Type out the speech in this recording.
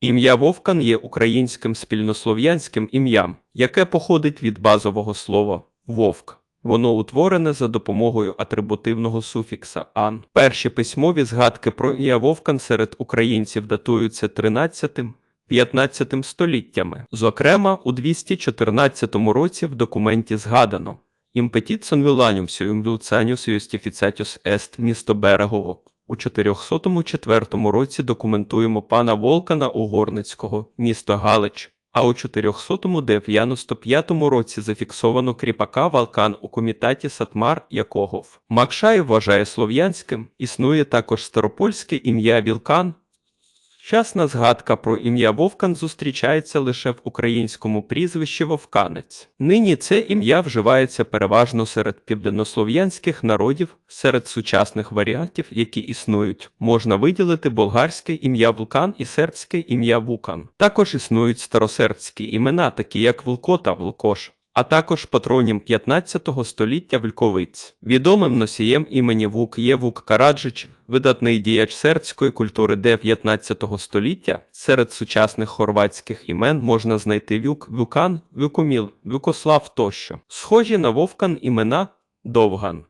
Ім'я Вовкан є українським спільнослов'янським ім'ям, яке походить від базового слова вовк. Воно утворене за допомогою атрибутивного суфікса ан. Перші письмові згадки про ім'я Вовкан серед українців датуються 13 15 століттями. Зокрема, у 214 році в документі згадано Імпетітсон Віланіум сюм Люцаніус Ест місто Берегово. У 404 році документуємо пана Волкана Угорницького, місто Галич, а у 495 році зафіксовано кріпака Валкан у комітаті Сатмар Якогов. Макшай вважає слов'янським, існує також старопольське ім'я Вілкан. Щасна згадка про ім'я Вовкан зустрічається лише в українському прізвищі Вовканець. Нині це ім'я вживається переважно серед південнослов'янських народів, серед сучасних варіантів, які існують. Можна виділити болгарське ім'я Вулкан і сербське ім'я Вукан. Також існують старосербські імена, такі як Вулко та Вулкош. А також патронім 15 століття Вільковиць. Відомим носієм імені Вук є Вук Караджич, видатний діяч сербської культури 19 століття. Серед сучасних хорватських імен можна знайти Вюк, Вюкан, Вюкоміл, Вюкослав тощо. Схожі на Вовкан імена Довган,